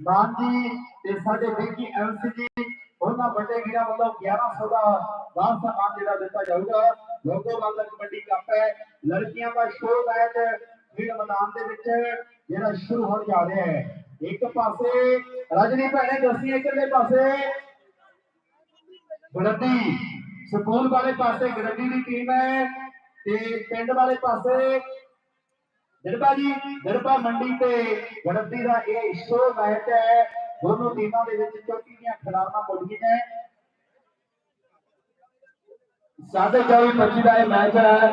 ਮਾਨ ਜੀ ਤੇ ਸਾਡੇ ਬੇਕੀ ਐਮਸੀ ਜੀ, ਉਹਨਾਂ ਵੱਡੇ ਵੀਰਾਂ ਵੱਲੋਂ 1100 ਦਾ ਵਾਰ ਸਨਮਾਨ ਜਿਹੜਾ ਦਿੱਤਾ ਜਾਊਗਾ। ਲੋਕੋ ਵਾਲਾ ਕਬੱਡੀ ਕੱਪ ਹੈ, ਲੜਕੀਆਂ ਦਾ ਸ਼ੋਅ ਮੈਚ ਖੇਡ ਮੈਦਾਨ ਦੇ ਵਿੱਚ ਜਿਹੜਾ ਸ਼ੁਰੂ ਹੋਣ ਜਾ ਰਿਹਾ ਹੈ। ਇੱਕ ਪਾਸੇ ਰਜਨੀ ਭੈਣੇ ਦੱਸੀ ਇਕੱਲੇ ਪਾਸੇ ਗੜੱਡੀ ਸਕੂਲ ਵਾਲੇ ਪਾਸੇ ਗੜੱਡੀ ਦੀ ਟੀਮ ਹੈ ਤੇ ਪਿੰਡ ਵਾਲੇ ਪਾਸੇ ਜੜਪਾ ਜੀ ਜੜਪਾ ਮੰਡੀ ਤੇ ਗੜੱਦੀ ਦਾ ਇਹ ਸ਼ੋਅ ਮੈਚ ਹੈ। ਦੋਨੋਂ ਟੀਮਾਂ ਦੇ ਵਿੱਚ ਚੌਕੀ ਦੀਆਂ ਖਿਡਾਰਨਾਂ ਮੁੱਢੀਆਂ ਨੇ। ਸਾਡੇ ਚਾਲੀ ਪੱਚੀ ਦਾ ਇਹ ਮੈਚ ਹੈ।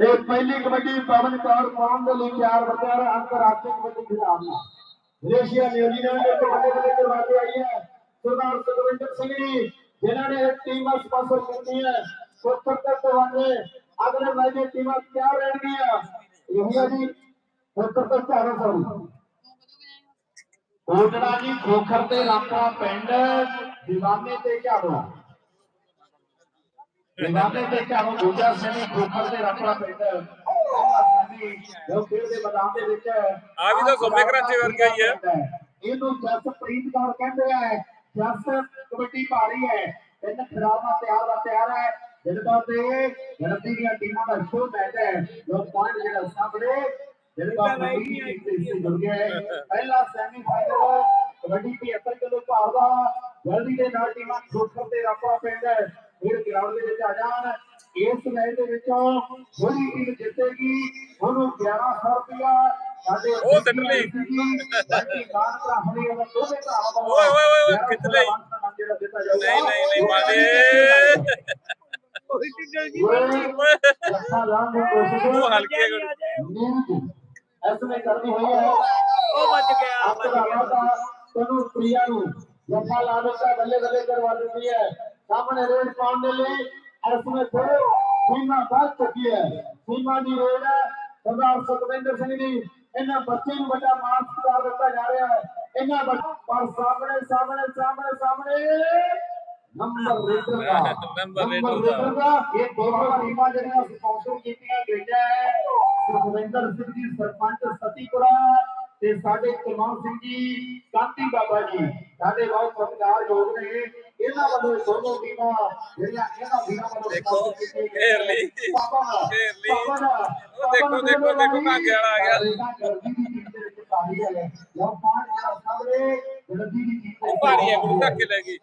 ਇਹ ਪਹਿਲੀ ਕਬੱਡੀ ਪਵਨ ਕੌਰ ਪਾਉਣ ਦੇ ਲਈ ਤਿਆਰ ਬੱਚਿਆਂ ਅੰਤਰਰਾਸ਼ਟਰੀ ਕਬੱਡੀ ਖਿਡਾਰਨਾ ਮਲੇਸ਼ੀਆ ਨਿਊਜ਼ੀਲੈਂਡ ਦੇ ਵੱਡੇ ਵੱਡੇ ਕਰਵਾ ਕੇ ਆਈ ਹੈ। ਸਰਦਾਰ ਸੁਖਵਿੰਦਰ ਸਿੰਘ ਜੀ, ਜਿਨ੍ਹਾਂ ਨੇ ਇਹ ਸਪਾਂਸਰ ਕੀਤੀ ਹੈ। ਸੋਚਰ ਤੇ ਤਵਾਨੇ ਅਗਲੇ ਮੈਚ ਦੀ ਟੀਮਾਂ ਤਿਆਰ ਰਹਿਣਗੀਆਂ। ਇਹੀ ਹੈ ਜੀ ਸੋਚਰ ਤੇ ਚਾਰੋਂ ਸੌ ਕੋਟੜਾ ਜੀ ਖੋਖਰ ਤੇ ਰਾਪਾ ਪਿੰਡ ਦੀਵਾਨੇ ਤੇ ਝਾੜੋ। ਦੀਵਾਨੇ ਤੇ ਝਾੜੋ ਦੂਜਾ ਸੈਣੀ ਖੋਖਰ ਤੇ ਰਾਪਾ ਪਿੰਡ। ਜੋ ਖੇਡ ਦੇ ਮੈਦਾਨ ਦੇ ਵਿੱਚ ਆ ਵੀ ਤਾਂ ਸੋਮੇ ਕਰਾਚੀ ਵਰਗਾ ਹੀ ਹੈ। ਇਹਨੂੰ ਜਸਪ੍ਰੀਤ ਕੌਰ ਕਹਿੰਦੇ ਆ। ਜਸ ਕਬੱਡੀ ਭਾਰੀ ਹੈ। ਤਿੰਨ ਖਿਡਾਰੀਆਂ ਤਿਆਰ ਦਾ ਤਿਆਰ ਹੈ। ਜਿਲਬਾ ਤੇ ਗੜਤੀ ਦੀਆਂ ਟੀਮਾਂ ਦਾ ਸ਼ੋਅ ਮੈਚ ਹੈ। ਜੋ ਪੁਆਇੰਟ ਜਿਹੜਾ ਸਾਹਮਣੇ ਮੰਡੀ ਦੀ ਟੀਮ ਸੇ ਜੁੜ ਗਿਆ ਹੈ ਪਹਿਲਾ ਸੈਮੀਫਾਈਨਲ ਕਬੱਡੀ 75 ਕਿਲੋ ਭਾਰ ਦਾ ਜਲਦੀ ਦੇ ਨਾਲ ਟੀਮਾਂ ਖੋਖਰ ਤੇ ਰਾਪਾ ਪਿੰਡ ਫਿਰ ਗਰਾਊਂਡ ਦੇ ਵਿੱਚ ਆ ਜਾਣ। ਇਸ ਮੈਚ ਦੇ ਵਿੱਚੋਂ ਜਿਹੜੀ ਟੀਮ ਜਿੱਤੇਗੀ। ਉਹਨੂੰ 1100 ਰੁਪਇਆ ਸਾਡੇ ਉਹ ਲਈ। ਬਾਕੀ ਖਾਨ ਭਰਾ ਹੁਣੇ ਉਹਨਾਂ ਦੋਵੇਂ ਭਰਾਵਾਂ ਵੱਲੋਂ ਓਏ, ਓਏ, ਓਏ, ਜਾਊਗਾ। ਨਹੀਂ ਨਹੀਂ ਨਹੀਂ ਮਾਦੇ ਦੀ ਉਹ ਹਲਕੀ ਐਸਨੇ ਕਰਨੀ ਹੋਈ ਹੈ। ਉਹ ਵੱਜ ਗਿਆ ਆਪਣਾ ਵਾਦਾ ਤੈਨੂੰ ਪ੍ਰਿਆ ਨੂੰ ਜੱਸਾ ਲਾਲ ਦਾ ਬੱਲੇ ਬੱਲੇ ਕਰਵਾ ਦਿੰਦੀ ਹੈ। ਸਾਹਮਣੇ ਰੇਡ ਪਾਉਣ ਦੇ ਲਈ ਐਸਨੇ ਤੋਂ ਸੀਮਾ ਬਾਤ ਚੁੱਕੀ ਹੈ। ਸੀਮਾ ਦੀ ਰੇਡ ਹੈ। ਸਰਦਾਰ ਸੁਖਵਿੰਦਰ ਸਿੰਘ ਜੀ ਇਹਨਾਂ ਬੱਚੇ ਨੂੰ ਵੱਡਾ ਮਾਨ ਸਤਿਕਾਰ ਦਿੱਤਾ ਜਾ ਰਿਹਾ ਹੈ। ਇਹਨਾਂ ਬੱਚ- ਪਰ ਸਾਹਮਣੇ ਸਾਹਮਣੇ ਸਾਹਮਣੇ ਸਾਹਮਣੇ। ਨੰਬਰ ਰੇਡਰ ਦਾ ਨੰਬਰ ਰੇਡਰ ਦਾ। ਇਹ ਦੋਨੋਂ ਟੀਮਾਂ ਜਿਹੜੀਆਂ ਸਪਾਂਸਰ ਕੀਤੀਆਂ ਗਈਆਂ ਹੈ ਸੁਖਵਿੰਦਰ ਸਿੰਘ ਜੀ ਸਰਪੰਚ ਸਤੀਪੁਰਾ ਤੇ ਸਾਡੇ ਕੁਲਵੰਤ ਸਿੰਘ ਜੀ ਕਾਂਤੀ ਬਾਬਾ ਜੀ ਸਾਡੇ ਬਹੁਤ ਸਤਿਕਾਰਯੋਗ ਨੇ ਇਹਨਾਂ ਵੱਲੋਂ ਦੋਨੋਂ ਟੀਮਾਂ ਜਿਹੜੀਆਂ ਇਹਨਾਂ ਵੀਰਾਂ ਵੱਲੋਂ ਦੇਖੋ, ਘੇਰ ਲਈ। ਘੇਰ ਲਈ। ਉਹ ਦੇਖੋ, ਦੇਖੋ, ਦੇਖੋ, ਭਾਗੇ ਵਾਲਾ ਆ ਗਿਆ। ਰੇਖਾ ਗਰਦੀ ਦੀ ਟੀਮ ਦੇ ਵਿੱਚ ਭਾਰੀ ਹੈ ਲਓ ਪਾਣ ਜਿਹੜਾ ਸਾਹਮਣੇ ਗਰਦੀ ਦੀ ਟੀਮ ਵਿੱਚ ਭਾਰੀ ਹੈ ਗੁਰੂ ਧੱਕ ਲੈ ਗਈ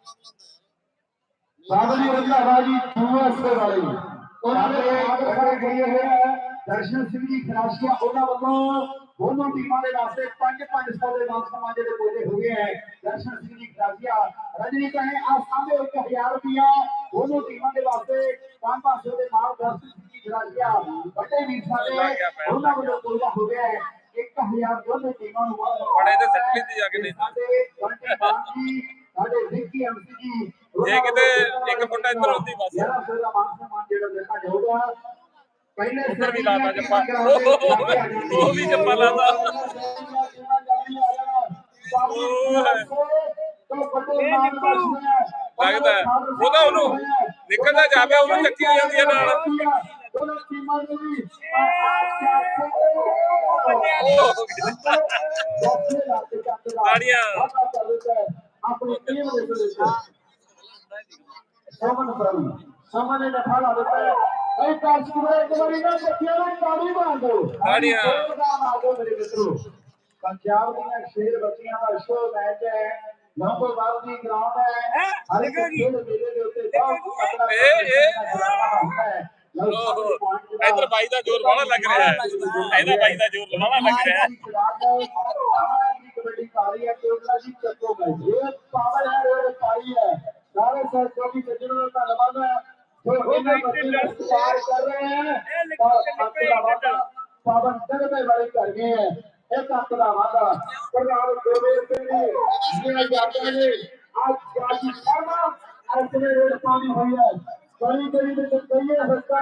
ਸਾਗਲੀ ਰੰਧਾਵਾ ਜੀ ਯੂਐਸਏ ਵਾਲੇ। ਉਹਨਾਂ ਦੇ ਆਗਰੇ ਗਏ ਹੋਏ ਹੈ ਦਰਸ਼ਨ ਸਿੰਘ ਜੀ ਖਰਾਸ਼ੀਆ ਉਹਨਾਂ ਵੱਲੋਂ ਦੋਨੋਂ ਟੀਮਾਂ ਦੇ ਵਾਸਤੇ 5-500 ਦੇ ਨਾਮ ਸਮਾਂ ਜਿਹੜੇ ਪੂਰੇ ਹੋ ਗਏ ਹੈ ਦਰਸ਼ਨ ਸਿੰਘ ਜੀ ਖਰਾਸ਼ੀਆ ਰਜਨੀ ਕਹੇ ਆ ਸਾਹਮਣੇ 1000 ਰੁਪਿਆ ਦੋਨੋਂ ਟੀਮਾਂ ਦੇ ਵਾਸਤੇ 5-500 ਦੇ ਨਾਲ ਦਰਸ਼ਨ ਸਿੰਘ ਜੀ ਖਰਾਸ਼ੀਆ ਵੱਡੇ ਵੀਰ ਸਾਡੇ ਉਹਨਾਂ ਵੱਲੋਂ ਪੂਰਾ ਹੋ ਗਿਆ ਹੈ। 1000 ਦੋਨੋਂ ਟੀਮਾਂ ਨੂੰ ਬੜੇ ਦੇ ਸੱਟ ਲਈ ਜਾ ਕੇ ਨਹੀਂ। ਸਾਡੇ ਬੰਟੀ ਮਾਨ ਜੀ ਕਿਤੇ ਇੱਕ ਫੁੱਟ ਇੱਧਰ ਹੁੰਦੀ ਬਸ। ਪਹਿਲੇ ਉੱਧਰ ਵੀ ਲਾਤਾ ਜੱਪਾ। ਉਹ ਵੀ ਜੱਪਾ ਲਾਤਾ। ਲੱਗਦਾ ਹੈ। ਉਹਦਾ ਉਹਨੂੰ ਨਿਕਲਦਾ ਜਾਵੇ ਉਹਨੂੰ ਚੱਕੀ ਜਾਂਦੀ ਹੈ ਨਾਲ ਦੋਨੋਂ ਟੀਮਾਂ ਦੇ ਵੀ ਤਾੜੀਆਂ। ਵਿੱਚ ਸਮਨ ਪ੍ਰਭੂ ਸਮਨ ਨੇ ਨਫਾ ਲਾ ਦਿੱਤਾ ਹੈ ਕਈ ਕਾਸ਼ ਕੁਰੇ ਇੱਕ ਵਾਰੀ ਨਾ ਬੱਚਿਆਂ ਨੂੰ ਤਾੜੀ ਮਾਰ ਮਿੱਤਰੋ। ਪੰਜਾਬ ਦੀਆਂ ਸ਼ੇਰ ਬੱਚੀਆਂ ਦਾ ਸ਼ੋਅ ਮੈਚ ਹੈ। ਲੰਬੋਵਾਲ ਦੀ ਗਰਾਊਂਡ ਹੈ। ਹਰ ਇੱਕ ਖੇਡ ਮੇਲੇ ਦੇ ਉੱਤੇ ਬਹੁਤ point ਜਿਹੜਾ- ਇਧਰ ਬਾਈ ਦਾ ਜ਼ੋਰ ਬਾਹਲਾ ਲੱਗ ਰਿਹਾ ਹੈ। ਇਹਦਾ ਬਾਈ ਦਾ ਜ਼ੋਰ ਬਾਹਲਾ ਲੱਗ ਰਿਹਾ ਹੈ। ਕਬੱਡੀ ਪਾਰੀ ਹੈ ਕੋਟਲਾ ਜੀ ਚੱਕੋ ਗਏ ਇਹ ਪਾਵਰ ਹੈ ਇਹ ਪਾਰੀ ਹੈ ਸਾਰੇ ਸਰਕਾਰ ਦੀ ਸੱਜਣ ਦਾ ਧੰਨਵਾਦ ਹੈ ਜੋ ਇਹਨਾਂ ਬੱਚੇ ਦਾ ਸਤਿਕਾਰ ਕਰ ਰਹੇ ਹੈ ਔਰ ਆਪਣਾ ਵਾਦਾ ਪਾਵਨ ਜਗਤੇ ਵਾਲੇ ਕਰ ਗਏ ਹੈ ਇਹ ਤੱਕ ਦਾ ਵਾਦਾ ਪ੍ਰਧਾਨ ਗੋਬਿੰਦ ਸਿੰਘ ਜੀ ਨੇ ਜਾਂਦੇ ਨੇ ਅੱਜ ਜਾਜੀ ਸ਼ਰਮਾ ਅਰਸਨੇ ਰੇਡ ਪਾਣੀ ਹੋਈ ਹੈ ਕੜੀ ਕੜੀ ਵਿੱਚ ਕਈਏ ਸੱਤਾ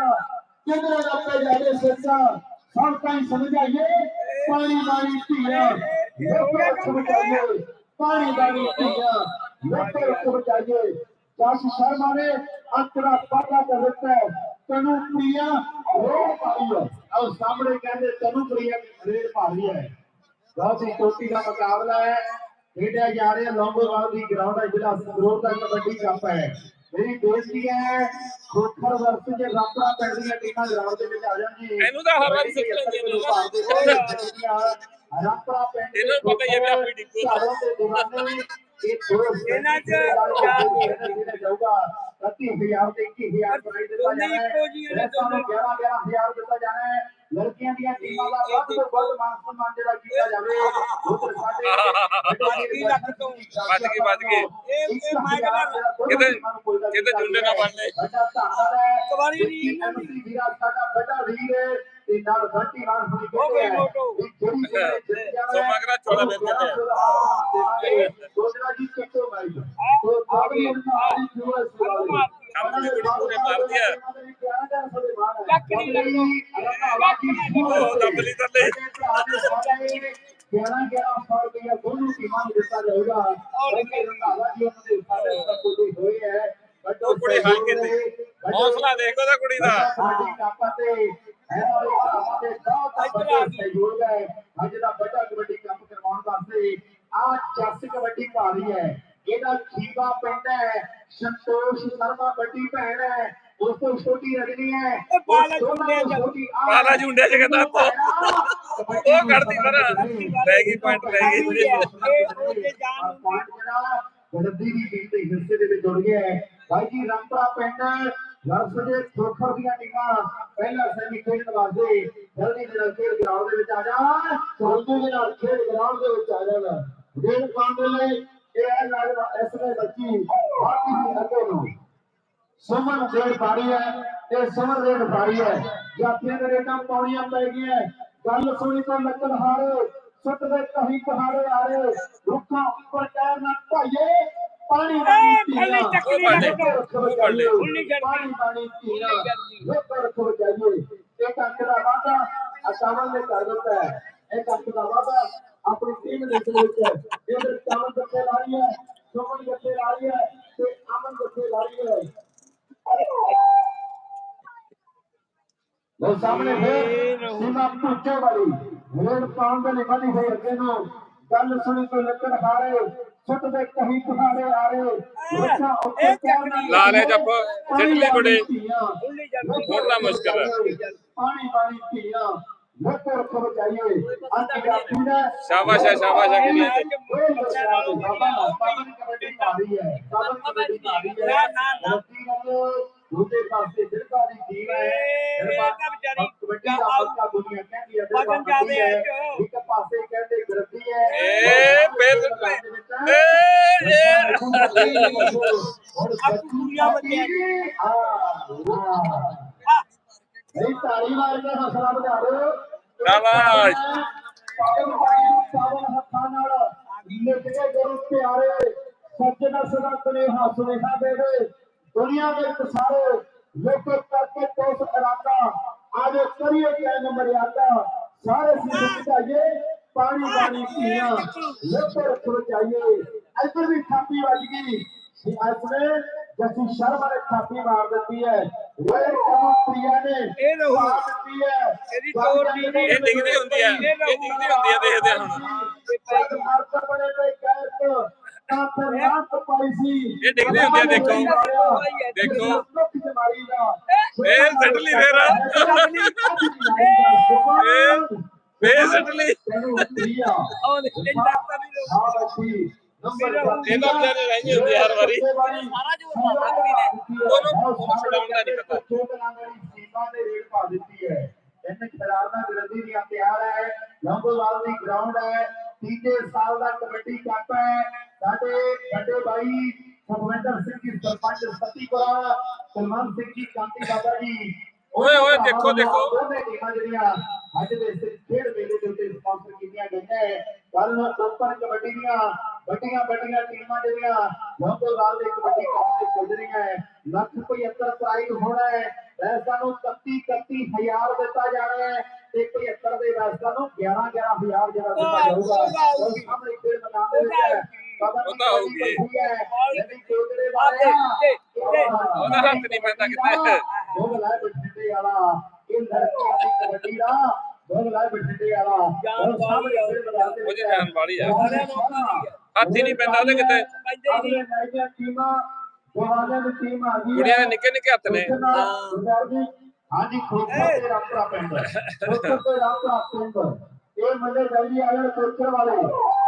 ਕਿਧਰੇ ਰੱਖੇ ਜਾਦੇ ਸੱਤਾ ਸਭ ਕਈ ਸਮਝਾਈਏ ਪਾਣੀ ਮਾਰੀ ਧੀਆ ਲੋਕਾਂ ਸਮਝਾਈਏ ਪਾਣੀ ਮਾਰੀ ਧੀਆ ਲੋਕਾਂ ਸਮਝਾਈਏ ਜਸ ਸ਼ਰਮਾ ਨੇ ਅੰਤਰਾ ਪਾਤਾ ਕਰ ਦਿੱਤਾ। ਤੈਨੂੰ ਪ੍ਰਿਆ ਰੇਡ ਪਾਈ ਹੈ ਔਰ ਸਾਹਮਣੇ ਕਹਿੰਦੇ ਤੈਨੂੰ ਪ੍ਰਿਆ ਰੇਡ ਪਾਈ ਹੈ ਬਹੁਤ ਹੀ ਚੋਟੀ ਦਾ ਮੁਕਾਬਲਾ ਹੈ ਖੇਡਿਆ ਜਾ ਰਿਹਾ ਲੌਂਗੋਵਾਲ ਦੀ ਗਰਾਊਂਡ ਹੈ ਜਿਹੜਾ ਸੰਗਰੂਰ ਦਾ ਕਬੱਡੀ ਕੱਪ ਹੈ ਮੇਰੀ ਬੇਨਤੀ ਹੈ ਖੋਖਰ ਵਰਸ ਜੇ ਰਾਪੜਾ ਪਿੰਡ ਦੀਆਂ ਟੀਮਾਂ ਗਰਾਊਂਡ ਦੇ ਵਿੱਚ ਆ ਜਾਣ ਜੀ ਇਹਨੂੰ ਤਾਂ ਹਰ ਵਾਰੀ ਸਿੱਖ ਲੈਂਦੀਆਂ ਨੇ ਇਹਨਾਂ ਪਤਾ ਹੀ ਹੈ ਆਪਣੀ ਡਿੱਗੂ ਇਹਨਾਂ 'ਚ ਜਿਹੜਾ ਜਾਊਗਾ 30000 ਤੇ 21000 ਪ੍ਰਾਈਜ਼ ਦਿੱਤਾ ਜਾਣਾ ਇੱਕੋ ਜਿਹੇ ਨੇ, ਹੈ ਸਾਨੂੰ 11 11000 ਦਿੱਤਾ ਜਾਣਾ ਹੈ। ਲੜਕੀਆਂ ਦੀਆਂ ਟੀਮਾਂ ਦਾ ਵੱਧ ਤੋਂ ਵੱਧ ਮਾਨ ਸਨਮਾਨ ਜਿਹੜਾ ਕੀਤਾ ਜਾਵੇ ਉਧਰ ਸਾਡੇ ਬਾਕੀ ਲੱਖ ਤੋਂ ਬਚ ਗਏ, ਬਚ ਗਏ। ਇਹ- ਇਹ ਮੈਂ ਕਹਿੰਦਾ ਕਿਤੇ- ਕਿਤੇ ਜੁੰਡੇ ਨਾ ਬਣ ਲਏ। ਸਾਡਾ ਧੰਨਵਾਦ ਹੈ। ਕਬਾੜੀ ਨਹੀਂ ਇਹਨਾਂ ਦੀ। ਵੀਰਾ ਸਾਡਾ ਵੱਡਾ ਵੀਰ ਹੈ। ਕੁੜੀ ਪੂਰੇ ਮਾਰ ਦਿਆ। ਚੱਕ ਨਹੀਂ ਲੱਗਦਾ। ਉਹ ਦਬਲੀ ਥੱਲੇ। 11 1100 ਰੁਪਏ ਦੋਨੋਂ ਟੀਮਾਂ ਨੂੰ ਦਿੱਤਾ ਜਾਊਗਾ। ਔਰ ਇਹ ਰੰਗਾਵਾ ਜੀ ਉਹਨਾਂ ਦੇ ਕੁੜੀ ਕੀਤੀ ਹੌਸਲਾ ਦੇਖ ਕੁੜੀ ਸਾਡੀ ਕਾਪਾ ਤੇ। ਵੱਡਾ ਸਹਿਯੋਗ ਹੈ। ਅੱਜ ਦਾ ਵੱਡਾ ਕਬੱਡੀ ਕੱਪ ਕਰਵਾਉਣ ਵਾਸਤੇ ਆ ਚੱਸ ਕਬੱਡੀ ਭਾਰੀ ਹੈ। ਇਹਦਾ ਖੀਵਾ ਪਿੰਡ ਹੈ। ਸੰਤੋਸ਼ ਸ਼ਰਮਾ ਵੱਡੀ ਭੈਣ ਹੈ। ਉਸ ਤੋਂ ਛੋਟੀ ਰਜਨੀ ਹੈ। ਬਾਲਾ ਆਹ ਬਾਲਾ ਚ ਕਹਿੰਦਾ ਆਪਾਂ। ਉਹ ਕੱਢਦੀ ਸਾਰਾ। ਲੈ ਗਈ point, ਲੈ ਗਈ। ਇਹ ਉਹਦੇ ਜਾਨ ਨੂੰ ਪੁਆਇੰਟ ਜਿਹੜਾ ਗੜਦੀ ਦੀ ਟੀਮ ਦੇ ਹਿੱਸੇ ਦੇ ਵਿੱਚ ਜੁੜ ਗਿਆ ਹੈ। ਭਾਈ ਜੀ ਰੰਪਰਾ ਪਿੰਡ ਲਰਸ ਖੋਖਰ ਦੀਆਂ ਟੀਮਾਂ ਪਹਿਲਾ ਸੈਮੀ ਖੇਡਣ ਵਾਸਤੇ ਜਲਦੀ ਦੇ ਨਾਲ ਖੇਡ ਗਰਾਊਂਡ ਦੇ ਵਿੱਚ ਆ ਜਾਣ ਜਲਦੀ ਦੇ ਨਾਲ ਖੇਡ ਗਰਾਊਂਡ ਦੇ ਵਿੱਚ ਆ ਜਾਣ ਗੇਮ ਪਾਉਣ ਦੇ ਲਈ ਇਹ ਹੈ ਨਾਲ ਐਸਨੇ ਬੱਚੀ, ਬਾਕੀ ਅੱਗੇ ਨੂੰ। ਸੁਮਨ ਰੇਡ ਪਾਰੀ ਹੈ, ਇਹ ਸੁਮਨ ਰੇਡ ਪਾਰੀ ਹੈ। ਜਾਤੀਆਂ ਦੇ ਰੇਟਾਂ ਪਾਉਣੀਆਂ ਪੈ ਗਈਆਂ। ਗੱਲ ਸੁਣੀ ਤਾਂ ਲੱਕੜ ਹਾਰੇ, ਸੁੱਟ ਦੇ ਕਹੀਂ ਕਹਾਰੇ ਆਰੇ ਰੁੱਖਾਂ ਉੱਪਰ ਟਾਇਰ ਨਾ ਭਾਈਏ। ਪਾਣੀ ਏ, ਪਹਿਲੇ ਚੱਕਰੀ ਨਾ ਰੱਖੋ ਉਹ ਫੜ ਲੈ। ਉੱਲੀ ਕਰਦੀ। ਪਾਣੀ ਪਾਣੀ ਪੀਣਾ ਰੱਖ ਰੱਖੋ ਜਾਈਏ ਇੱਕ ਅੰਕ ਦਾ ਵਾਦਾ ਅਸਾਮਨ ਨੇ ਕਰ ਦਿੱਤਾ ਹੈ ਇੱਕ ਅੰਕ ਦਾ ਵਾਦਾ ਆਪਣੀ ਟੀਮ ਦੇ ਵਿੱਚ ਇਧਰ ਚਾਵਲ ਗੱਤੇ ਲਾ ਰਹੀ ਹੈ ਸੁਮਨ ਗੱਤੇ ਲਾ ਰਹੀ ਹੈ ਤੇ ਅਮਨ ਗੱਤੇ ਲਾ ਰਹੀ ਹੈ ਲੋ ਸਾਹਮਣੇ ਫੇਰ ਸੀਮਾ ਪੁੱਛੇ ਵਾਲੀ ਰੇਡ ਪਾਉਣ ਦੇ ਲਈ ਵਧੀ ਹੋਈ ਅੱਗੇ ਨੂੰ ਗੱਲ ਸੁਣੀ ਤੋਂ ਲੱਕੜ ਹਾਰੇ ਸੁੱਟ ਦੇ ਕਹੀਂ ਤੁਹਾਰੇ ਆ ਰਹੇ ਬੱਚਾ ਉੱਤੇ ਇਹ ਚੱਕਰੀ। ਲਾ ਲੈ ਜੱਫ, ਸਿੱਟ ਲਈ ਕੁੜੀ। ਉੱਲੀ ਜਾਂਦੀ। ਹੁਣ ਤਾਂ ਮੁਸ਼ਕਿਲ ਹੈ। ਪਾਣੀ ਪਾਣੀ ਧੀਆਂ ਲੱਕ ਰੱਖੋ ਬਚਾਈਏ ਅੱਜ ਦਾ ਪੀੜਾ ਸ਼ਾਬਾਸ਼ ਹੈ, ਸ਼ਾਬਾਸ਼ ਹੈ ਕੁੜੀ। ਦੂਜੇ ਪਾਸੇ ਦਿਲਕਾ ਦੀ ਟੀਮ ਹੈ ਤਾਂ ਵਿਚਾਰੀ ਕਬੱਡੀ ਦਾ ਪੱਕਾ ਦੁਨੀਆ ਕਹਿੰਦੀ ਹੈ ਵਜਨ ਜ਼ਿਆਦੇ ਹੈ। ਇੱਕ ਪਾਸੇ ਕਹਿੰਦੇ ਗਰਦੀ ਹੈ। ਏ ਫੇਰ ਏ ਏ। ਹੁਣ ਦੁਨੀਆ ਵਧੀਆ ਹਾਂ। ਨਹੀਂ ਤਾੜੀ ਮਾਰ ਕੇ ਹੌਸਲਾ ਵਧਾ ਦਿਓ ਸ਼ਾਬਾਸ਼। ਪਾਵਨ ਪਾਵਨ ਹੱਥਾਂ ਨਾਲ ਲਿਖ ਕੇ ਗੁਰੂ ਪਿਆਰੇ ਸੱਜਣਾ ਸਦਾ ਸੁਨੇਹਾ ਸੁਨੇਹਾ ਦੇ ਦੇ ਦੁਨੀਆ ਦੇ ਵਿੱਚ ਸਾਰੇ ਲੋਕ ਕਰਕੇ ਤੋਸ ਇਰਾਦਾ ਆਜੋ ਕਰੀਏ ਕਾਇਮ ਮਰਿਆਦਾ ਸਾਰੇ ਸਿੱਖ ਚਾਹੀਏ ਪਾਣੀ ਪਾਣੀ ਪੀਣਾ ਲੋਕ ਰੱਖੋ ਚਾਹੀਏ ਇੱਧਰ ਵੀ ਥਾਪੀ ਵੱਜ ਗਈ ਇਸਨੇ ਜਸੀ ਸ਼ਰਮਾ ਨੇ ਥਾਪੀ ਮਾਰ ਦਿੱਤੀ ਹੈ ਵੇ ਕਮੂ ਪ੍ਰਿਆ ਨੇ ਇਹ ਲਹੂ। ਮਾਰ ਦਿੱਤੀ ਹੈ ਇਹਦੀ ਤੋੜ ਨਹੀਂ ਰਹੀ। ਇਹ ਡਿੱਗਦੀ ਹੁੰਦੀ ਆ ਇਹ ਡਿੱਗਦੀ ਹੁੰਦੀ ਆ ਦੇਖਦੇ ਆ ਹੁਣ ਜਦ ਮਰਦ ਬਣੇ ਤੇ ਕਹਿਤ ਤਾਂ ਫਿਰ ਰਾਤ ਪਾਈ ਸੀ ਇਹ ਡਿੱਗਦੀ ਹੁੰਦੀ ਆ, ਦੇਖੋ। ਦੇਖੋ। ਫੇਰ। ਇਹ ਫੇਰ ਸੱਟ ਲਈ। ਤੈਨੂੰ ਪ੍ਰਿਆ ਉਹ ਲੈ ਡਾਕਟਰ ਵੀ ਲੋਕ ਹਾਂ ਬੱਚੀ ਨੰਬਰ ਇਹ ਤਾਂ ਵਿਚਾਰੇ ਰਹਿੰਦੀ ਹੁੰਦੀ ਹਰ ਵਾਰੀ। ਸਾਰਾ ਜੋਰ ਲਾ ਸਕਦੀ ਨੇ ਉਹਨੂੰ- ਉਹਨੂੰ ਛੁਡਾਉਣ ਦਾ ਨਹੀਂ ਪਤਾ। ਸੀਮਾ ਦੇ ਰੇਡ ਪਾ ਦਿੱਤੀ ਹੈ ਇਹਨੇ ਖਿਡਾਰਨਾ ਵਿਰੋਧੀ ਦੀਆਂ ਤਿਆਰ ਹੈ ਲੰਬੋਵਾਲ ਦੀ ਗਰਾਊਂਡ ਹੈ ਤੀਜੇ ਸਾਲ ਦਾ ਕਬੱਡੀ ਕੱਪ ਹੈ ਸਾਡੇ ਵੱਡੇ ਭਾਈ ਸੁਖਵਿੰਦਰ ਸਿੰਘ ਜੀ ਸਰਪੰਚ ਸਤੀਪੁਰਾ ਸਲਮਾਨ ਸਿੰਘ ਜੀ ਕਾਂਤੀ ਬਾਬਾ ਜੀ। ਓਏ, ਓਏ, ਦੇਖੋ, ਦੇਖੋ। ਦੋਨੇ ਟੀਮਾਂ ਜਿਹੜੀਆਂ ਅੱਜ ਦੇ ਇਸ ਖੇਡ ਮੇਲੇ ਦੇ ਉੱਤੇ ਸਪਾਂਸਰ ਕੀਤੀਆਂ ਗਈਆਂ ਹੈ ਕੱਲ ਓਪਨ ਕਬੱਡੀ ਦੀਆਂ ਵੱਡੀਆਂ ਵੱਡੀਆਂ ਟੀਮਾਂ ਜਿਹੜੀਆਂ ਲੰਬੋਵਾਲ ਦੇ ਕਬੱਡੀ ਕੱਪ ਤੇ ਖੇਡ ਰਹੀਆਂ ਹੈ ਲੱਖ 75 ਪ੍ਰਾਈਜ਼ ਹੋਣਾ ਹੈ ਵੈਸਾਂ ਨੂੰ 31 31 ਹਜ਼ਾਰ ਦਿੱਤਾ ਜਾਣਾ ਹੈ ਤੇ 75 ਦੇ ਵੈਸਾਂ ਨੂੰ 11 11 ਹਜ਼ਾਰ ਜਿਹੜਾ ਦਿੱਤਾ ਜਾਊਗਾ। ਸਾਹਮਣੇ ਖੇਡ ਮੈਦਾਨ ਦੇ ਵਿੱਚ ਹੈ ਹੋਊਗੀ। ਉਹਦਾ ਹੱਥ ਨਹੀਂ ਪੈਂਦਾ ਕਿਤੇ। ਉਹ ਲਾਇ ਵਾਲਾ ਇਹ ਲੜਕੀਆਂ ਦੀ ਕਬੱਡੀ ਦਾ ਉਹ ਲਾਇ ਵਾਲਾ ਉਹ ਸਾਹਮਣੇ ਖੇਡ ਜਾਨ ਵਾਲੀ ਆ। ਹੱਥ ਹੀ ਨਹੀਂ ਪੈਂਦਾ ਉਹਦੇ ਕਿਤੇ ਕੁੜੀਆਂ ਦੇ ਨਿੱਕੇ ਨਿੱਕੇ ਹੱਥ ਨੇ ਹਾਂਜੀ ਖੋਖਰ ਤੇ ਰਾਮਪੁਰਾ ਪਿੰਡ ਖੋਖਰ ਤੇ ਰਾਮਪੁਰਾ ਪਿੰਡ ਇਹ ਮੁੰਡੇ ਜਲਦੀ ਆ ਜਾਣ ਕੋਚਰ ਵਾਲੇ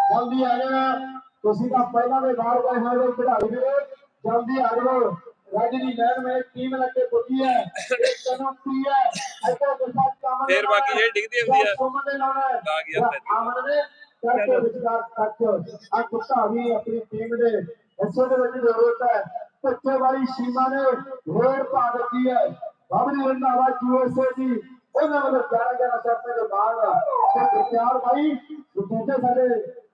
ਜਲਦੀ ਆ ਜਾਣ ਤੁਸੀਂ ਤਾਂ ਪਹਿਲਾਂ ਦੇ ਬਾਹਰ ਗਏ ਹੋ ਖਿਡਾਰੀ ਵੀਰੇ। ਜਲਦੀ ਆ ਜਾਓ ਰਜਨੀ ਨਹਿਰ ਵਿੱਚ ਟੀਮ ਲੱਗੇ ਪੁੱਜੀ ਹੈ। ਇਹ ਕਨੋਪੀ ਹੈ। ਇੱਥੇ ਗੁਰਸਾਤ ਕਾਮਨ ਫੇਰ ਬਾਕੀ ਜਿਹੜੀ ਡਿੱਗਦੀ ਹੁੰਦੀ ਆ, ਸੁਮਨ ਦੇ ਨਾਲ ਹੈ। ਲਾ ਚ। ਆਮਨ ਨੇ ਕਰਕੇ ਵਿਚਕਾਰ ਤੱਕ। ਆ ਕੁੱਤਾ ਵੀ ਆਪਣੀ ਟੀਮ ਦੇ ਹਿੱਸੇ ਦੇ ਵਿੱਚ ਜ਼ਰੂਰਤ ਹੈ। ਬੱਚੇ ਵਾਲੀ ਸੀਮਾ ਨੇ ਰੋਡ ਪਾ ਦਿੱਤੀ ਹੈ। ਬਾਬਰੀ ਰੰਧਾਵਾ ਯੂਐਸਏ ਦੀ ਉਹਨਾਂ ਵੱਲੋਂ ਜਾਣਾ ਜਾਣਾ ਸਰਪੇ ਦੇ ਬਾਅਦ ਤੇ ਪ੍ਰਚਾਰ ਭਾਈ ਦੂਜੇ ਸਾਡੇ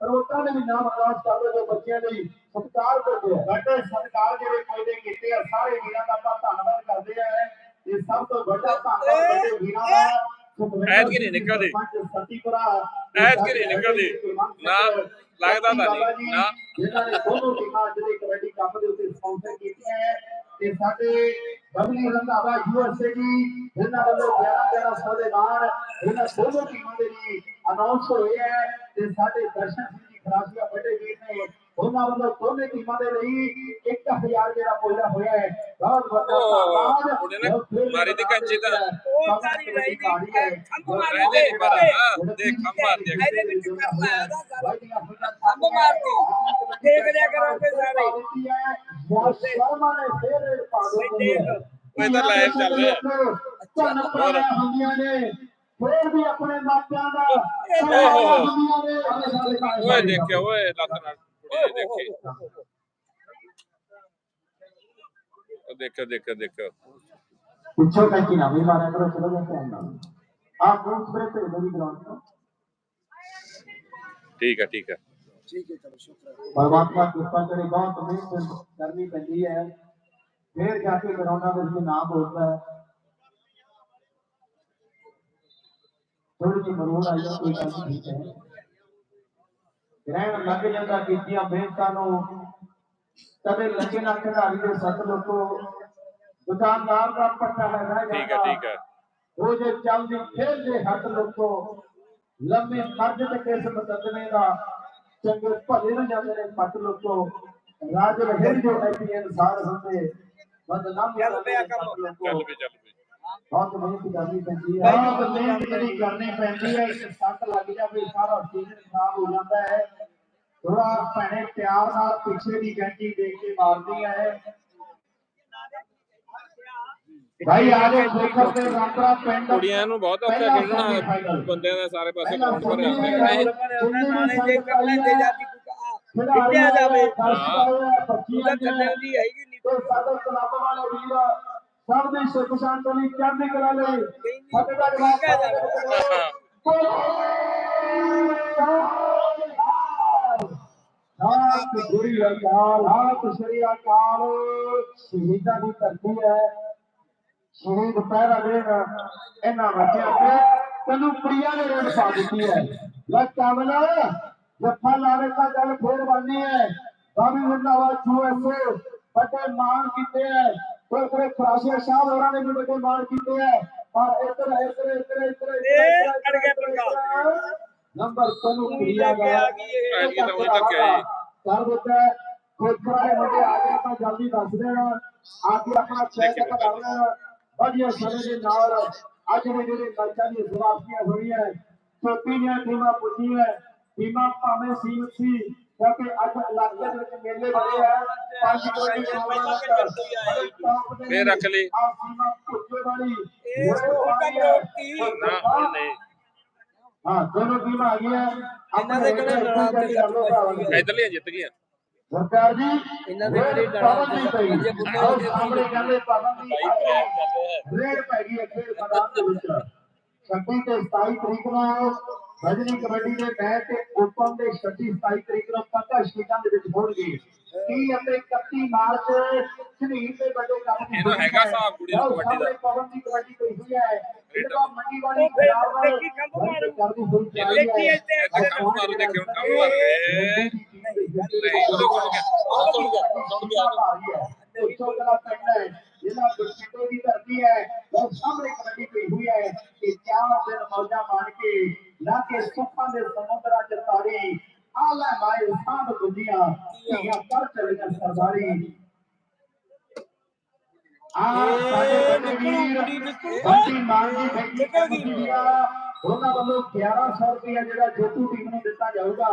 ਰੋਟਾਂ ਦੇ ਵੀ ਨਾਮ ਅਨਾਉਂਸ ਕਰ ਰਹੇ ਜੋ ਬੱਚਿਆਂ ਲਈ ਸਤਿਕਾਰ ਕਰਦੇ ਆ ਬੜੇ ਸਤਿਕਾਰ ਜਿਹੜੇ ਕੋਈ ਦੇ ਕੀਤੇ ਆ ਸਾਰੇ ਵੀਰਾਂ ਦਾ ਆਪਾਂ ਧੰਨਵਾਦ ਕਰਦੇ ਆ ਇਹ ਸਭ ਤੋਂ ਵੱਡਾ ਧੰਨਵਾਦ ਬੜੇ ਵੀਰਾਂ ਦਾ ਸੁਖਵਿੰਦਰ ਐਤਕੀ ਨਹੀਂ ਨਿਕਲਦੇ। ਸਰਪੰਚ ਸਤੀਪੁਰਾ ਐਤਕੀ ਨਹੀਂ ਨਿਕਲਦੇ। ਨਾ, ਲੱਗਦਾ ਤਾਂ ਨਹੀਂ। ਨਾ। ਜਿਨ੍ਹਾਂ ਨੇ ਦੋਨੋਂ ਟੀਮਾਂ ਜਿਹੜੇ ਕਬੱਡੀ ਕੱਪ ਦੇ ਉੱਤੇ ਸਪਾਂਸਰ ਕੀਤੀਆਂ ਹੈ ਤੇ ਸਾਡੇ ਬਬਲੀ ਰੰਧਾਵਾ ਯੂਐਸਏ ਦੀ ਇਹਨਾਂ ਵੱਲੋਂ 11 11 ਸੌ ਦੇ ਨਾਲ ਇਹਨਾਂ ਦੋਨੋਂ ਟੀਮਾਂ ਦੇ ਲਈ ਅਨਾਉਂਸ ਹੋਏ ਹੈ ਤੇ ਸਾਡੇ ਦਰਸ਼ਨ ਸਿੰਘ ਜੀ ਖਰਾਸੀਆ ਵੱਡੇ ਵੀਰ ਨੇ ਉਹਨਾਂ ਵੱਲੋਂ ਦੋਨੇ ਟੀਮਾਂ ਦੇ ਲਈ 1000 ਜਿਹੜਾ ਪੋਇਲਾ ਹੋਇਆ ਹੈ। ਬਹੁਤ ਬਹੁਤ ਧੰਨਵਾਦ। ਮਾਰੀ ਦੀ ਕੰਚੀ ਤਾਂ। ਉਹ ਸਾਰੀ ਰਹੀ ਦੀ ਖੰਭ ਮਾਰ ਦੇ ਹਾਂ ਦੇਖ ਖੰਭ ਮਾਰਦੇ ਆ। ਇਹਦੇ ਵਿੱਚ ਕਰਨਾ ਹੈ ਖੰਭ ਮਾਰਦੀ ਦੇਖ ਲਿਆ ਕਰੋਗੇ ਸਾਰੇ ਸ਼ਰਮਾ ਨੇ ਫੇਰ ਰੇਡ ਪਾ ਦਿੱਤੀ ਹੈ ਉਹ ਇਹਦਾ live ਚੱਲ ਰਿਹਾ। ਧੰਨ ਹੋਰ। ਹੁੰਦੀਆਂ ਨੇ। ਫੇਰ ਵੀ ਆਪਣੇ ਮਾਪਿਆਂ ਦਾ। ਓਏ ਦੇਖਿਓ ਓਏ ਲੱਤ ਨਾਲ ਦੇਖੀ। ਉਹ ਦੇਖਿਓ ਦੇਖਿਓ ਦੇਖਿਓ। ਪਿੱਛੋਂ ਕੈਂਚੀ ਨਾ ਵੀ ਮਾਰਿਆ ਕਰੋ ਚਲੋ ਮੈਂ ਕਹਿੰਦਾ ਆਪ ਸਪਰੇ ਭੇਜ ਦੋ ਜੀ ਗਰਾਊਂਡ ਤੋਂ ਠੀਕ ਹੈ ਠੀਕ ਹੈ ਪਰਮਾਤਮਾ ਕਿਰਪਾ ਕਰੇ ਬਹੁਤ ਮਿਹਨਤ ਕਰਨੀ ਪੈਂਦੀ ਹੈ। ਫੇਰ ਜਾ ਕੇ ਗਰਾਊਂਡਾਂ ਵਿੱਚ ਨਾਮ ਹੋਦਾ ਹੈ। ਥੋੜੀ ਜਿਹੀ ਮਰੂਰ ਆਈ ਹੈ, ਕੋਈ ਗੱਲ ਨਹੀਂ ਠੀਕ ਹੈ। ਗ੍ਰਹਿਣ ਲੱਗ ਜਾਂਦਾ ਕੀਤੀਆਂ ਮਿਹਨਤਾਂ ਨੂੰ। ਕਦੇ ਲੱਗੇ ਨਾ ਖਿਡਾਰੀ ਦੇ ਸੱਤ ਲੋਕੋ। ਦੁਕਾਨਦਾਰ ਦਾ ਪੱਟਾ ਹੈ ਰਹਿ ਠੀਕ ਹੈ। ਠੀਕ ਹੈ। ਉਹ ਜੇ ਚੱਲਦੀ ਖੇਡਦੇ ਹੱਥ ਲੋਕੋ ਲੰਮੇ ਮਰਦ ਤੇ ਕਿਸ ਮੁਕੱਦਮੇ ਦਾ ਚੰਗੇ ਭਲੇ ਨੂੰ ਜਾਂਦੇ ਨੇ ਪੱਟ ਲੋਕੋ। ਰਾਜ ਰਹੇ ਜੋ ਐਪੀਐਨ ਸਾਰ ਹੁੰਦੇ ਬਦਨਾਮ ਚੱਲ ਪਿਆ ਕੰਮ। ਚੱਲ ਵੀ ਚੱਲ ਬਹੁਤ ਮਿਹਨਤ ਕਰਨੀ ਪੈਂਦੀ ਹੈ ਬਹੁਤ ਮਿਹਨਤ ਜਿਹੜੀ ਕਰਨੀ ਪੈਂਦੀ ਹੈ ਇੱਕ ਸੱਟ ਲੱਗ ਜਾਵੇ ਸਾਰਾ ਸੀਜ਼ਨ ਖਰਾਬ ਹੋ ਜਾਂਦਾ ਹੈ। ਥੋੜਾ ਭੈਣੇ ਪਿਆਰ ਨਾਲ ਪਿੱਛੇ ਦੀ ਗੰਟੀ ਦੇਖ ਕੇ ਮਾਰਦੀ ਹੈ ਭਾਈ ਆਜੋ ਦੇਖੋ ਤੇ ਰਾਮਪੁਰਾ ਪਿੰਡ ਕੁੜੀਆਂ ਨੂੰ ਬਹੁਤ ਔਖਾ ਖੇਡਣਾ ਬੰਦਿਆਂ ਦਾ ਸਾਰੇ ਪਾਸੇ ਕੌਣ ਹੈ ਨਾਲੇ ਜੇ ਕਰ ਲੈਂਦੇ ਜਾਂਦੀ ਕਿੱਥੇ ਜਾਵੇ ਉਹਦਾ ਥੱਲੇ ਦੀ ਹੈਗੀ ਨਹੀਂ ਤੇ ਸਾਡੇ ਕਲੱਬ ਵਾਲੇ ਵੀਰ ਸਭ ਦੀ ਸੁਖ ਸ਼ਾਂਤੀ ਲਈ ਚੜ੍ਹਦੀ ਕਲਾ ਲਈ। ਫਤਿਹ ਦਾ ਠੀਕ ਹੈ ਜੀ। ਆਪ ਗੁਰੀ ਅਕਾਲ ਆਪ ਸ੍ਰੀ ਅਕਾਲ। ਸ਼ਹੀਦਾਂ ਦੀ ਧਰਤੀ ਹੈ। ਸ਼ਹੀਦ ਪਹਿਰਾ ਦੇਣ ਇਹਨਾਂ ਬੱਚਿਆਂ ਤੇ। ਤੈਨੂੰ ਪ੍ਰਿਆ ਨੇ ਰੇਡ ਪਾ ਦਿੱਤੀ ਹੈ। ਲੈ ਕਮਲ ਜੱਫਾ ਲਾਵੇ ਤਾਂ ਗੱਲ ਫੇਰ ਬਣਨੀ ਹੈ। ਬਾਬੀ ਰੰਦਾਵਾ ਯੂਐਸਏ ਵੱਡੇ ਮਾਣ ਕੀਤੇ ਹੈ। ਕੋਈ ਖਰਾਸ਼ੀਆ ਸਾਹਿਬ ਹੋਰਾਂ ਨੇ ਵੀ ਵੱਡੇ ਮਾਣ ਕੀਤੇ ਹੈ ਪਰ ਇੱਧਰ ਇੱਧਰ ਇੱਧਰ ਇੱਧਰ ਇਹ ਅੜ ਗਿਆ ਪੰਗਾ। ਨੰਬਰ ਤੈਨੂੰ ਪ੍ਰਿਆ ਗਿਆ। ਐਤਕੀ ਤਾਂ ਉਹੀ ਧੱਕਿਆ ਜੀ। ਕਰ ਦਿੱਤਾ। ਹੈ। ਦੇ ਮੁੰਡੇ ਆ ਗਏ ਤਾਂ ਜਲਦੀ ਦੱਸ ਦੇਣਾ। ਆ ਕੇ ਆਪਣਾ ਚੈੱਕ ਕਰ ਲੈਣਾ ਵਧੀਆ ਸਮੇਂ ਦੇ ਨਾਲ ਅੱਜ ਦੇ ਜਿਹੜੇ ਮੈਚਾਂ ਦੀ ਸਮਾਪਤੀਆਂ ਹੋਈਆਂ ਚੋਟੀ ਦੀਆਂ ਟੀਮਾਂ ਪੁੱਜੀਆਂ। ਟੀਮਾਂ ਭਾਵੇਂ ਸੀਮਤ ਸੀ ਕਿਉਂਕਿ ਅੱਜ ਇਲਾਕੇ ਦੇ ਵਿੱਚ ਮੇਲੇ ਬਣੇ ਆ। ਪੰਜ ਕਰੋੜ ਦੀ ਟੂਰਨਾਮੈਂਟ ਫੇਰ ਰੱਖ ਲਈ। ਆ ਸੀਮਾ ਪੁੱਜੇ ਵਾਲੀ ਇਹ ਉਹ ਕੰਮ ਰੋਕਤੀ। ਨਾ ਨਹੀਂ। ਹਾਂ ਦੋਨੋਂ ਟੀਮਾਂ ਆ ਗਈਆਂ। ਇਹਨਾਂ ਦੇ ਕਿਹੜੇ ਲੜਾਤੇ ਸੀ? ਇਧਰਲੀਆਂ ਜਿੱਤ ਗਈਆਂ। ਸਰਕਾਰ ਜੀ ਇਹਨਾਂ ਦੇ ਕਿਹੜੇ ਲੜਾਤੇ ਜੇ ਪਈ ਬੁੱਢੇ ਹੋ ਗਏ ਸਾਹਮਣੇ ਕਹਿੰਦੇ ਪਾਬੰਦੀ ਰੇਡ ਪੈ ਗਈ ਹੈ ਖੇਡ ਮੈਦਾਨ ਦੇ ਵਿੱਚ 26 ਤੇ 27 ਤਰੀਕ ਨੂੰ ਰਜਨੀ ਕਬੱਡੀ ਦੇ ਮੈਚ ਤੇ ਓਪਨ ਦੇ 26 27 ਤਰੀਕ ਨੂੰ ਪੱਕਾ ਸ਼ੀਟਾਂ ਦੇ ਵਿੱਚ ਹੋਣਗੇ। 30 ਅਤੇ 31 ਮਾਰਚ ਸ਼ਨੀਰ ਦੇ ਵੱਡੇ ਕੱਪ ਦੀ ਇਹਦਾ ਹੈਗਾ ਹਿਸਾਬ ਕੁੜੀ ਨੂੰ ਕਬੱਡੀ ਦਾ। ਪਾਬੰਦੀ ਕਬੱਡੀ ਪਈ ਹੋਈ ਹੈ। ਇਹਦਾ ਮੰਡੀ ਵਾਲੀ ਖਿਲਾਫ ਦੇਖੀ ਖੰਭ ਮਾਰੂ। ਕਰਦੀ ਹੋਈ ਜਾ ਰਹੀ ਦੇਖੀ ਹੈ ਇੱਥੇ। ਕੰਮ ਮਾਰੂ ਦੇਖਿਓ ਕੰਮ ਮਾਰ। ਗਏ ਨਹੀਂ ਉਹਦੇ ਕੋਲ ਗਿਆ। ਉਹ ਸੁਣ ਗਿਆ। ਸੁਣ ਗਿਆ। ਜਿਹੜਾ ਬਰਸਿੱਟੇ ਦੀ ਧਰਤੀ ਹੈ ਉਹ ਸਾਹਮਣੇ ਕਬੱਡੀ ਪਈ ਹੋਈ ਹੈ ਕਿ ਚਾਰ ਦਿਨ ਮੌਜਾਂ ਮਾਰ ਕੇ ਨਾ ਕਿ ਸੁੱਖਾਂ ਦੇ ਸਮੁੰਦਰਾਂ ਚ ਤਾਰੀ ਆਲਾ ਮਾਏ ਸਾਧ ਗੁੰਦੀਆਂ ਧੀਆਂ ਪਰ ਚੱਲੀਆਂ ਸਰਦਾਰੀ ਆ ਇਹ ਸਾਡੇ ਵੱਡੇ ਨਿਕਲੂ, ਵੀਰ ਕੁੜੀ ਨਿਕਲੂ। ਬੱਚੀ ਮਾਨ ਦੀ ਆ, ਉਹਨਾਂ ਵੱਲੋਂ 1100 ਰੁਪਇਆ ਜਿਹੜਾ ਜੋਤੂ ਟੀਮ ਨੂੰ ਦਿੱਤਾ ਜਾਊਗਾ।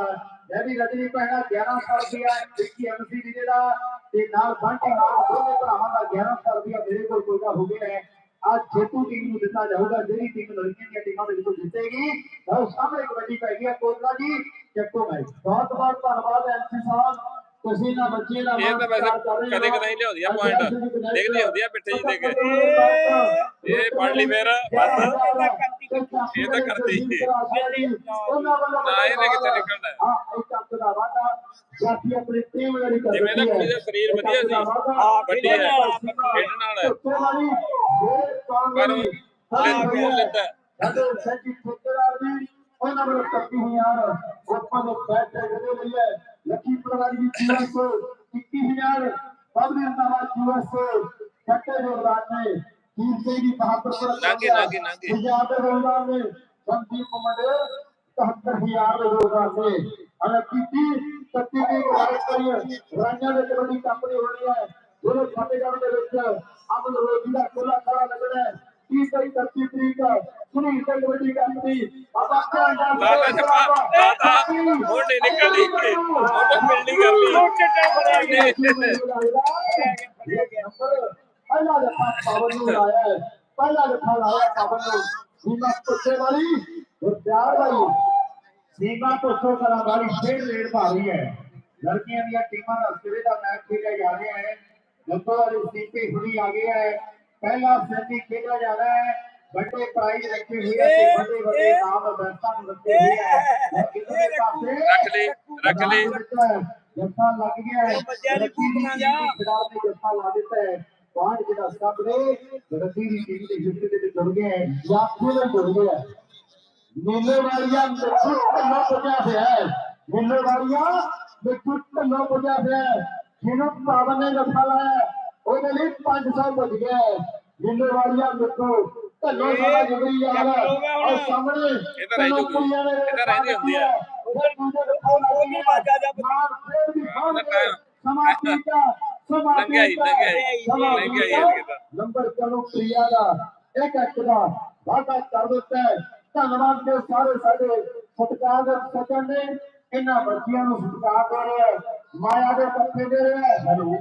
ਇਹ ਵੀ ਰਜਨੀ ਪਹਿਣਾ 1100 ਰੁਪਇਆ ਵਿੱਕੀ ਐਮਸੀ ਵੀ ਜਿਹੜਾ ਤੇ ਨਾਲ ਬੰਟੀ ਨਾਲ ਦੋਨੇ ਭਰਾਵਾਂ ਦਾ 1100 ਰੁਪਇਆ ਮੇਰੇ ਕੋਲ ਕੋਲਦਾ ਹੋ ਗਿਆ ਹੈ। ਜੇਤੂ ਟੀਮ ਨੂੰ ਦਿੱਤਾ ਜਾਊਗਾ ਜਿਹੜੀ ਟੀਮ ਲੜਕੀਆਂ ਦੀਆਂ ਟੀਮਾਂ ਦੇ ਵਿੱਚੋਂ ਜਿੱਤੇਗੀ। ਉਹ ਸਾਹਮਣੇ ਕਬੱਡੀ ਪੈ ਗਈ ਹੈ ਕੋਟਲਾ ਜੀ ਚੱਕੋ ਭਾਈ ਬਹੁਤ ਬਹੁਤ ਧੰਨਵਾਦ ਐਮਸੀ ਸਾਹਿਬ। ਤੁਸੀਂ ਨਾ ਬੱਚੇ ਦਾ ਇਹ ਤਾਂ ਵੈਸੇ ਕਦੇ ਕਦੇ ਲਿਆਉਂਦੀ ਆ point, ਦੇਖਦੀ ਹੁੰਦੀ ਆ ਪਿੱਠੇ ਜਿਹੀ ਦੇ ਕੇ। ਇਹ ਪੜ੍ਹ ਲਈ ਫਿਰ, ਬਸ। ਇਹ ਤਾਂ ਕਰਤੀ। ਨਾ, ਇਹਨੇ ਕਿੱਥੇ ਨਿਕਲਣਾ ਹੈ? ਇੱਕ ਅੱਖ ਦਾ ਵਾਦਾ ਜਾਤੀ ਆਪਣੇ ਟੀਮ ਵਾਲੀ ਕਰ ਜਿਵੇਂ ਦਾ ਕੁੜੀ ਦਾ ਸਰੀਰ ਵਧੀਆ ਸੀ, ਵੱਡੀ ਹੈ, ਖੇਡਣ ਹੈ। ਪਰ ਉਹ ਲੈ- ਲੈਂਦਾ। ਜਦੋਂ ਸੱਚੀ ਠੇਕੇਦਾਰ ਉਹਨਾਂ ਵੱਲੋਂ ਕੱਟੀ ਹੋਈ ਯਾਰ ਆਪਾਂ ਨੂੰ ਬੈਠ ਕੇ ਜਿਹੜੇ ਲਈ ਹੈ। ਲੱਕੀ ਪ੍ਰਵਾਦੀ ਦੀ ਯੂਐਸ 21000 ਪਬਲਿਕ ਨਵਾਜ਼ ਯੂਐਸ ਕੱਟੇ ਜੋਰਦਾਰ ਨੇ ਤੀਰ ਸੇ ਦੀ ਬਹਾਦਰ ਪਰ ਨਾਗੇ, ਨਾਗੇ, ਨਾਗੇ। ਪੰਜਾਬ ਦੇ ਜੋਰਦਾਰ ਨੇ ਸੰਦੀਪ ਮੰਡੇ 77000 ਦੇ ਜੋਰਦਾਰ ਨੇ ਅਨ ਕੀਤੀ ਕੱਟੀ ਦੀ ਗੱਲ ਕਰੀ ਰਾਂਝਾ ਦੇ ਕਬੱਡੀ ਕੰਪਨੀ ਹੋਣੀ ਹੈ ਜਿਹੜੇ ਫਤਿਹਗੜ੍ਹ ਦੇ ਵਿੱਚ ਅਮਨ ਰੋਜੀ ਦਾ ਖੁੱਲਾ ਸੁਣੀ ਤੇ ਕਬੱਡੀ ਕੰਪਨੀ ਬਾਬਾ ਲਾਲਾ ਜੱਫਾ, ਲਾਲਾ, ਕਰ ਲਈ। ਉਹ ਚੱਟਾ ਪਹਿਲਾ ਦਫਾ ਪਾਵਨ ਨੂੰ ਲਾਇਆ ਹੈ। ਪਹਿਲਾ ਦਫਾ ਲਾਇਆ ਪਾਵਨ ਨੂੰ ਸੀਮਾ ਪੁੱਛੇ ਵਾਲੀ ਗੁਰਦਿਆਰ ਵਾਲੀ ਸੀਮਾ ਪੁੱਛੋ ਕਰਾਂ ਵਾਲੀ ਫੇਰ ਰੇਡ ਪਾ ਹੈ ਲੜਕੀਆਂ ਦੀਆਂ ਟੀਮਾਂ ਦਾ ਸਿਰੇ ਦਾ ਮੈਚ ਖੇਡਿਆ ਜਾ ਰਿਹਾ ਹੈ ਜੱਟੋ ਵਾਲੀ ਸੀਪੀ ਹੁਣੀ ਆ ਗਿਆ ਹੈ ਪਹਿਲਾ ਸੈਮੀ ਖੇਡਿਆ ਜਾ ਰਿਹਾ ਹੈ ਵੱਡੇ ਪ੍ਰਾਈਜ਼ ਰੱਖੇ ਹੋਏ ਹੈ ਤੇ ਵੱਡੇ ਵੱਡੇ ਨਾਮ ਬੈਠਾਂ ਨੂੰ ਰੱਖੇ ਹੋਏ ਹੈ ਕਿਤੇ ਪਾਸੇ ਰੱਖ ਲਈ, ਰੱਖ ਲਈ। ਜੱਫਾ ਲੱਗ ਗਿਆ ਹੈ। ਬੱਚਿਆਂ ਦੀ ਕੂਕਣਾ ਜਾ। ਖਿਡਾਰ ਨੇ ਜੱਫਾ ਲਾ ਦਿੱਤਾ ਹੈ। ਪੁਆਇੰਟ ਜਿਹੜਾ ਸਭ ਨੇ ਰੱਸੀ ਦੀ ਟੀਮ ਦੇ ਹਿੱਸੇ ਦੇ ਵਿੱਚ ਜੁੜ ਗਿਆ ਹੈ ਜਾਫੇ ਨਾਲ ਜੁੜ ਗਿਆ ਮੇਲੇ ਵਾਲੀਆਂ ਮਿੱਠੂ ਢੱਲੋ ਪੁੱਜਿਆ ਪਿਆ ਹੈ। ਮੇਲੇ ਵਾਲੀਆਂ ਮਿੱਠੂ ਢੱਲੋ ਪੁੱਜਿਆ ਪਿਆ ਹੈ। ਜਿਹਨੂੰ ਪਾਵਨ ਨੇ ਜੱਫਾ ਲਾਇਆ ਉਹਦੇ ਲਈ 500 ਪੁੱਜ ਗਿਆ ਮੇਲੇ ਵਾਲੀਆਂ ਮਿੱਠੂ ਢੱਲੋ ਸਾਰਾ ਜੁਗਰੀ ਯਾਰ। ਔਰ ਸਾਹਮਣੇ ਇਹ ਤਾਂ ਰਹਿ ਜੂਗੀ। ਇਹ ਤਾਂ ਰਹਿੰਦੀ ਹੁੰਦੀ ਹੈ। ਉਹਦੇ ਦੂਜੇ ਦੇ ਫੋਨ ਮਾਰ ਫੇਰ ਸਮਾਪਤੀ ਦਾ। ਸਮਾਪਤੀ ਲੰਘਿਆ ਹੀ, ਲੰਘਿਆ ਹੀ, ਸਮਾਪਤੀ ਲੰਘਿਆ ਹੀ ਦਾ ਐਤਕੀ ਤਾਂ। ਨੰਬਰ ਚਲੋ ਪ੍ਰਿਆ ਦਾ। ਇੱਕ ਇੱਕ ਦਾ ਵਾਅਦਾ ਕਰ ਦਿੱਤਾ ਧੰਨਵਾਦ ਦੇ ਸਾਰੇ ਸਾਡੇ ਸਤਿਕਾਰ ਦੇ ਸੱਜਣ ਨੇ। ਇਹਨਾਂ ਬੱਚਿਆਂ ਨੂੰ ਸਤਿਕਾਰ ਦੇ ਰਿਹਾ ਮਾਇਆ ਦੇ ਪੱਥੇ ਦੇ ਰਿਹਾ ਹੈਲੋ।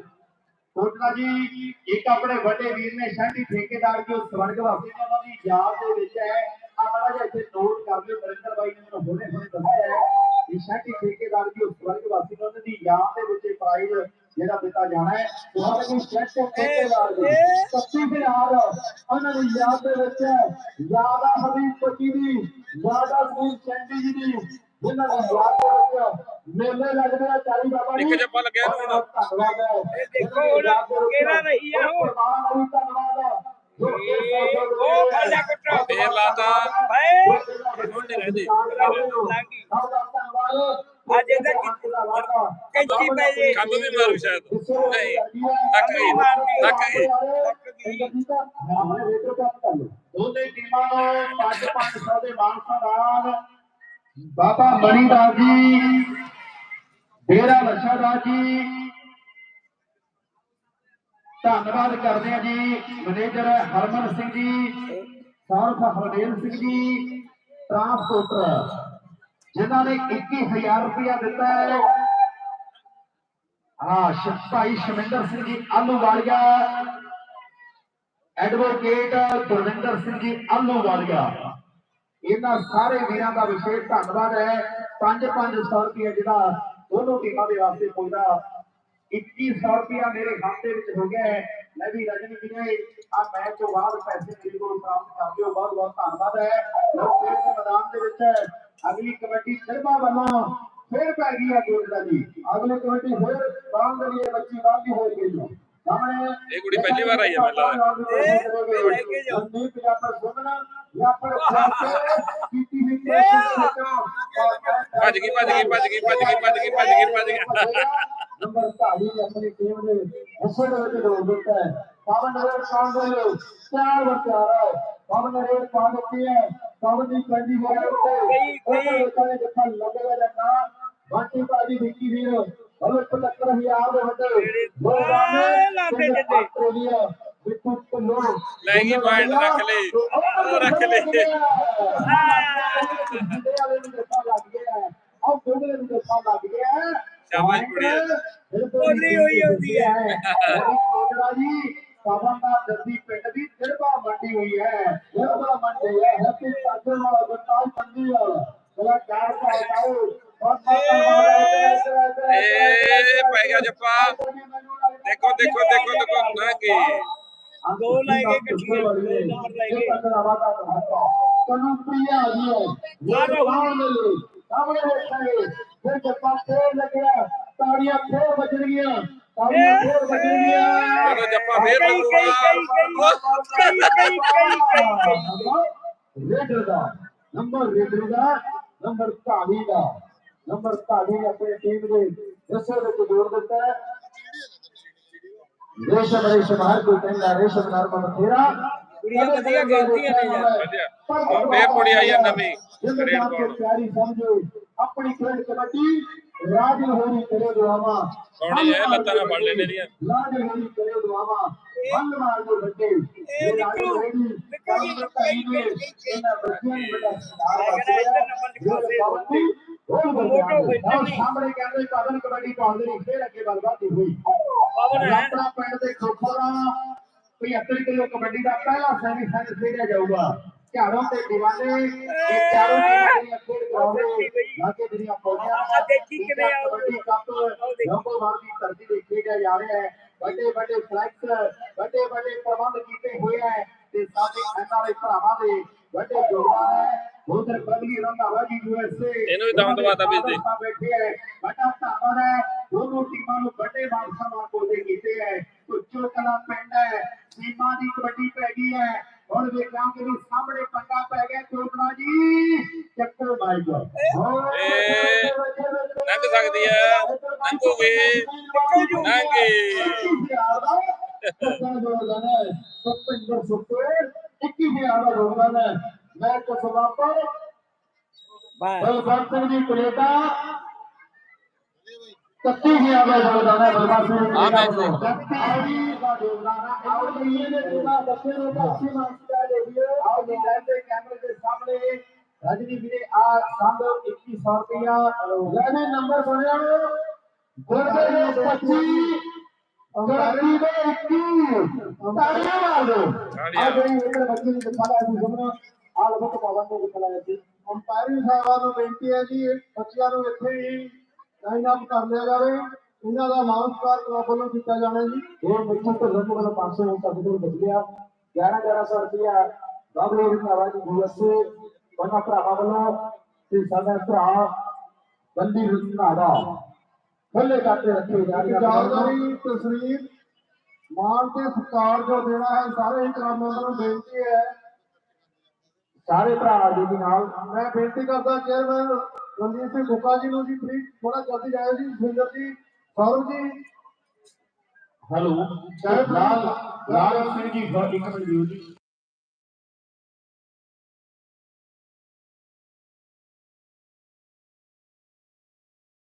ਕੋਟਲਾ ਜੀ ਇੱਕ ਆਪਣੇ ਵੱਡੇ ਵੀਰ ਨੇ ਸ਼ਾਂਤੀ ਠੇਕੇਦਾਰ ਜੋ ਸਵਰਗ ਵਾਸੀ ਨੇ ਉਹਨਾਂ ਦੀ ਯਾਦ ਦੇ ਵਿੱਚ ਹੈ ਆ ਮਾੜਾ ਜਿਹਾ ਇੱਥੇ ਨੋਟ ਕਰ ਲਿਓ ਨਰਿੰਦਰ ਬਾਈ ਨੇ ਮੈਨੂੰ ਹੁਣੇ ਹੁਣੇ ਦੱਸਿਆ ਹੈ ਕਿ ਸ਼ਾਂਤੀ ਠੇਕੇਦਾਰ ਜੋ ਸਵਰਗ ਵਾਸੀ ਨੇ ਉਹਨਾਂ ਦੀ ਯਾਦ ਦੇ ਵਿੱਚ ਪ੍ਰਾਈਜ਼ ਜਿਹੜਾ ਦਿੱਤਾ ਜਾਣਾ ਹੈ ਉਹਨਾਂ ਦੀ ਸ਼ਾਂਤੀ ਠੇਕੇਦਾਰ ਦੀ ਸੱਚੀ ਫਿਲਹਾਲ ਉਹਨਾਂ ਦੀ ਯਾਦ ਦੇ ਵਿੱਚ ਯਾਦ ਆ ਹਬੀਬ ਪੱਟੀ ਦੀ ਯਾਦ ਆ ਸੁਨੀਲ ਚੰਡੀ ਜੀ ਦੀ ਜਿਨ੍ਹਾਂ ਦੀ ਯਾਦ ਦੇ ਵਿੱਚ ਮੇਲੇ ਲੱਗਦੇ ਆ ਚਾਰੀ ਬਾਬਾ ਜੀ ਇੱਕ ਜੱਫਾ ਲੱਗਿਆ ਇਹਨੂੰ ਹੁਣ। ਧੰਨਵਾਦ ਹੈ ਇਹ ਦੇਖੋ ਹੁਣ ਕਿਹੜਾ ਰਹੀ ਆ ਉਹ। ਉਹ ਖਾਲਾ ਕੁੱਟਾ। ਫੇਰ ਲਾਤਾ। ਹਾਏ। ਹੁਣ ਨਹੀਂ ਰਹਿੰਦੀ। ਲੱਗੀ। ਅੱਜ ਇਹਦਾ ਕੈਂਚੀ ਪੈ ਜੇ। ਕੰਬ ਵੀ ਮਾਰੂ ਸ਼ਾਇਦ ਨਹੀਂ ਤੱਕ ਗਈ ਤੱਕ ਗਈ ਦੋਨੇ ਟੀਮਾਂ ਨੂੰ ਪੰਜ ਪੰਜ ਸੌ ਦੇ ਮਾਨਸਾ ਨਾਲ ਬਾਬਾ ਮਣੀਦਾਸ ਜੀ, ਡੇਰਾ ਲਛਾਦਾਸ ਜੀ। ਧੰਨਵਾਦ ਕਰਦੇ ਆ ਜੀ, ਮੈਨੇਜਰ ਹਰਮਨ ਸਿੰਘ ਜੀ ਸਾਰਫ ਹਰਦੇਵ ਸਿੰਘ ਜੀ, ਟਰਾਂਸਪੋਰਟਰ, ਜਿਨ੍ਹਾਂ ਨੇ 21000 ਰੁਪਇਆ ਦਿੱਤਾ ਹੈ। ਹਾਂ ਸ਼- ਭਾਈ ਸ਼ਮਿੰਦਰ ਸਿੰਘ ਜੀ ਆਲੂ ਵਾਲੀਆ ਐਡਵੋਕੇਟ ਗੁਰਵਿੰਦਰ ਸਿੰਘ ਜੀ ਆਲੂ ਵਾਲੀਆ ਇਹਨਾਂ ਸਾਰੇ ਵੀਰਾਂ ਦਾ ਵਿਸ਼ੇਸ਼ ਧੰਨਵਾਦ ਹੈ। 5-500 ਰੁਪਇਆ ਜਿਹੜਾ ਦੋਨੋਂ ਟੀਮਾਂ ਦੇ ਵਾਸਤੇ ਪਹੁੰਚਦਾ 2100 ਰੁਪਇਆ ਮੇਰੇ ਖਾਤੇ ਵਿੱਚ ਹੋ ਗਿਆ ਮੈਂ ਵੀ ਰਜਨੀ ਜੀ ਆ ਮੈਚ ਤੋਂ ਬਾਅਦ ਪੈਸੇ ਮੇਰੇ ਕੋਲ ਪ੍ਰਾਪਤ ਕਰਦੇ ਹੋ ਬਹੁਤ ਬਹੁਤ ਧੰਨਵਾਦ ਹੈ। ਲੋਕ ਖੇਡ ਦੇ ਮੈਦਾਨ ਦੇ ਵਿੱਚ ਅਗਲੀ ਕਬੱਡੀ ਸਿਰਮਾ ਵੱਲੋਂ ਫਿਰ ਪੈ ਗਈ ਹੈ ਗੋਲਡਾ ਜੀ ਅਗਲੀ ਕਬੱਡੀ ਫਿਰ ਬਾਂਧ ਲਈ ਬੱਚੀ ਬਾਂਧੀ ਹੋਈ ਗਈ ਹੈ ਸਾਹਮਣੇ ਇਹ ਕੁੜੀ ਪਹਿਲੀ ਵਾਰ ਆਈ ਹੈ ਮੈਨੂੰ ਲੱਗਦਾ। ਇਹ ਲੈ ਕੇ ਜਾਓ। ਸੰਦੀਪ ਜਾਂ ਪਰ ਸੁਣਨਾ ਜਾਂ ਪਰ ਕੀਤੀ ਹੋਈ ਕੋਸ਼ਿਸ਼ ਵਿੱਚੋਂ ਭੱਜ ਗਈ, ਭੱਜ ਗਈ, ਭੱਜ ਗਈ, ਭੱਜ ਗਈ, ਭੱਜ ਗਈ, ਭੱਜ ਗਈ, ਭੱਜ ਗਈ। ਨੰਬਰ 40 ਨੇ ਆਪਣੀ ਟੀਮ ਦੇ ਹਿੱਸੇ ਦੇ ਵਿੱਚ ਡੋਲ ਦਿੱਤਾ ਹੈ ਪਵਨ ਰੇਡ ਪਾਉਣ ਦੇ ਲਈ ਚਾਰ ਵਿਚਾਰ ਹੈ ਪਵਨ ਰੇਡ ਪਾ ਦਿੱਤੀ ਹੈ ਪਵਨ ਦੀ ਪੈਂਦੀ ਹੋ ਗਈ ਉੱਤੇ ਕਈ- ਕਈ- ਉਹ ਲੋਕਾਂ ਨੇ ਜਿੱਥਾ ਲੱਗੇਗਾ ਜਾਂ ਹਲੇ 75000 ਦੇ ਵੱਡੇ। ਰਾਨੇ ਲਾਗੇ ਜਿੱਤੇ। ਲੈ ਗਈ point, ਰੱਖ ਲਈ। ਉਹ ਰੱਖ ਗਿਆ। ਸ਼ਾਬਾਸ਼ ਕੁੜੀਏ। ਬੋਲੀ ਹੋਈ ਹੁੰਦੀ ਹੈ। ਕੋਟੜਾ ਜੀ ਪਾਵਨ ਦਾ ਜੱਦੀ ਪਿੰਡ ਦੀ ਸਿਰਬਾ ਮੰਡੀ ਹੋਈ ਹੈ। ਸਿਰਬਾ ਮੰਡੀ ਹੈ। ਹੈਪੀ ਸਾਜੇ ਵਾਲਾ ਬਤਾਲ ਮੰਡੀ ਵਾਲਾ ਬੜਾ ਚਾਰ ਦਾ ਆਓ ਏ ਪੈ ਗਿਆ ਜੱਪਾ ਦੇਖੋ ਦੇਖੋ ਦੇਖੋ ਦੇਖੋ ਨਾ ਕੀ ਦੋ ਲੈ ਗਏ ਇਕੱਠੀਆਂ, ਦੋ ਨਾਲ ਲੈ ਗਏ। ਕਨੂੰ ਪ੍ਰਿਆ ਆ ਗਈ ਹੈ ਇਹ ਸਾਹਮਣੇ ਲੈ ਸਾਹਮਣੇ ਦੇਖਾਂਗੇ ਫਿਰ ਜੱਪਾ ਫੇਰ ਲੱਗਿਆ ਤਾੜੀਆਂ ਫੇਰ ਵੱਜਣਗੀਆਂ ਤਾੜੀਆਂ ਫੇਰ ਵੱਜਣਗੀਆਂ ਜਦੋਂ ਜੱਪਾ ਫੇਰ ਨੰਬਰ ਧਾਵੀ ਆਪਣੇ ਟੀਮ ਦੇ ਹਿੱਸੇ ਵਿੱਚ ਜੋੜ ਦਿੱਤਾ ਹੈ। ਰੇਸ਼ਮ ਰੇਸ਼ਮ ਹਰ ਕੋਈ ਕਹਿੰਦਾ ਰੇਸ਼ਮ ਨਰਮ ਬਥੇਰਾ। ਕੁੜੀਆਂ ਵਧੀਆ ਖੇਡਦੀਆਂ ਨੇ ਯਾਰ। ਫੇਰ ਕੁੜੀ ਆਈ ਆ ਨਵੀਂ ਗ੍ਰੇਡ ਪਾਉਣ ਪਿਆਰੀ ਸਮਝੋ ਆਪਣੀ ਖੇਡ ਕਬੱਡੀ ਰਾਜ ਹੋਰੀ ਕਰੇ ਦੁਆਵਾ। ਸੋਹਣੀ ਹੈ, ਲੱਤਾਂ ਨਾਲ ਫੜ ਲੈਣੇ ਦੀਆਂ। ਰਾਜ ਹੋਰੀ ਕਰੇ ਦੁਆਵਾ। ਬੰਨ ਮਾਰ ਦੇ ਬੱਚੇ ਇਹ ਨਿਕਲੂ, ਨਿਕਲ। ਇਹਨਾਂ ਬੱਚਿਆਂ ਨੂੰ ਬੜਾ ਸਟਾਰ ਮੈਂ ਕਹਿੰਦਾ ਮੋਟੋ ਨਹੀਂ। ਸਾਹਮਣੇ ਕਹਿੰਦੇ ਕਦਨ ਕਬੱਡੀ ਪਾਉਂਦੇ ਨੇ ਫੇਰ ਅੱਗੇ ਗੱਲਬਾਤ ਹੋਈ। ਪਵਨ ਹੈ। ਆਪਣਾ ਪਿੰਡ ਦੇ ਖੋਖਰਾ 75 ਕਿਲੋ ਕਬੱਡੀ ਦਾ ਪਹਿਲਾ ਸੈਮੀ ਫਾਈਨਲ ਖੇਡਿਆ ਜਾਊਗਾ। ਝਾੜੋਂ ਤੇ ਦੀਵਾਨੇ ਇਹ ਚਾਰੋਂ ਟੀਮਾਂ ਖੇਡ ਕਰਾਉਂਦੇ ਲਾਗੇ ਜਿਹੜੀਆਂ ਆਹ ਦੇਖੀ ਕਿਵੇਂ ਆਊ। ਕਬੱਡੀ ਕੱਪ ਲੰਬੋਵਾਰ ਦੀ ਧਰਤੀ ਤੇ ਖੇਡਿਆ ਜਾ ਰਿਹਾ ਹੈ। ਵੱਡੇ ਵੱਡੇ ਫਲੈਕਸ ਵੱਡੇ ਵੱਡੇ ਪ੍ਰਬੰਧ ਕੀਤੇ ਹੋਏ ਹੈ ਤੇ ਸਾਡੇ ਐਨਆਰਆਈ ਭਰਾਵਾਂ ਦੇ ਵੱਡੇ ਜੋਗਦਾਨ ਹੈ ਉਧਰ ਬਦਲੀ ਰੰਧਾਵਾ ਜੀ ਯੂਐਸਏ ਇਹਨੂੰ ਵੀ ਦਮ ਦਵਾ ਦਾ ਭੇਜਦੇ ਬੈਠੇ ਹੈ ਵੱਡਾ ਧਾਵਨ ਹੈ ਦੋਨੋਂ ਟੀਮਾਂ ਨੂੰ ਵੱਡੇ ਮਾਨ ਸਨਮਾਨ ਕੋਲੇ ਕੀਤੇ ਹੈ ਉੱਚੋ ਕਲਾ ਪਿੰਡ ਹੈ ਸੀਮਾ ਦੀ ਕਬੱਡੀ ਪੈ ਗਈ ਹੈ ਹੁਣ ਵੇਖਾਂਗੇ ਵੀ ਸਾਹਮਣੇ ਪੰਗਾ ਪੈ ਗਿਆ ਚੋਪੜਾ ਜੀ ਚੱਕਰ ਮਾਈਗਾ ਲੰਘ ਸਕਦੀ ਹੈ ਲੰਘੋਗੇ ਲੰਘੇ ਜ਼ਿਆਦਾ ਜੋ ਲੰਘੇ ਸੁਪਰ 21 रजनी इक्कीस सौ रुपया। नंबर पच्चीस। ਨੂੰ ਮਾਸਟਰ ਦੇ ਦਿਓ ਆਓ ਜੀ ਲੈਂਦੇ ਕੈਮਰੇ ਦੇ ਸਾਹਮਣੇ ਰਜਨੀ ਵੀਰੇ ਆ ਸੰਗ 2100 ਰੁਪਇਆ ਲੈਣੇ ਨੰਬਰ ਬਣਿਆ ਗੁਰਦੇ ਦੇ 25 ਅੰਗਰੇਜ਼ੀ ਦੇ 21 ਤਾੜੀਆਂ ਮਾਰ ਦਿਓ। ਆ ਜਿਹੜੀ ਇਧਰ ਬੱਚੇ ਦੀ ਦਿਖਾ ਲਿਆ ਸੀ ਜਮਨਾ ਆ ਲੋ ਤੋਂ ਪਾਵਨ ਨੂੰ ਦਿਖਾ ਲਿਆ ਸੀ ਅੰਪਾਇਰਿੰਗ ਸਾਹਿਬਾਂ ਨੂੰ ਬੇਨਤੀ ਹੈ ਜੀ ਬੱਚਿਆਂ ਨੂੰ ਇੱਥੇ ਹੀ ਲਾਈਨ ਅਪ ਕਰ ਲਿਆ ਜਾਵੇ। ਇਹਨਾਂ ਦਾ ਮਾਨਸਕਾਰ ਕਲੱਬ ਵੱਲੋਂ ਕੀਤਾ ਜਾਣਾ ਜੀ। ਇਹ ਮਿੱਠੂ ਤੋਂ ਲੋਕ ਵੱਲੋਂ 500 ਹੁਣ ਤੱਕ ਦੇ ਬਚ ਗਿਆ 11 1100 ਰੁਪਇਆ ਬਾਬੂ ਜੀ ਦਾ ਜੀ ਯੂਐਸਏ ਉਹਨਾਂ ਭਰਾਵਾਂ ਵੱਲੋਂ ਤੇ ਸਾਡਾ ਭਰਾ ਬੰਦੀ ਰੁਤਨਾੜਾ ਖੁੱਲੇ ਖਾਤੇ ਰੱਖੇ ਜਾ ਰਹੇ ਜਾਣਕਾਰੀ ਤਸਵੀਰ ਮਾਨ ਤੇ ਸਤਿਕਾਰ ਜੋ ਦੇਣਾ ਹੈ ਸਾਰੇ ਹੀ ਕਲੱਬ ਮੈਂਬਰਾਂ ਨੂੰ ਬੇਨਤੀ ਹੈ। ਸਾਰੇ ਭਰਾ ਜੀ ਦੇ ਨਾਲ। ਮੈਂ ਬੇਨਤੀ ਕਰਦਾ ਚੇਅਰਮੈਨ ਰਣਜੀਤ ਸਿੰਘ ਗੁੱਕਾ ਜੀ ਨੂੰ ਜੀ ਪਲੀਜ਼ ਥੋੜਾ ਜਲਦੀ ਜਾਇਓ ਜੀ ਸੁੰਦਰ ਜੀ ਸੌਰਵ ਜੀ। ਹੈਲੋ ਲਾਲ ਲਾਲ ਸਿੰਘ ਜੀ ਇੱਕ ਮਿੰਟ ਦਿਓ ਜੀ।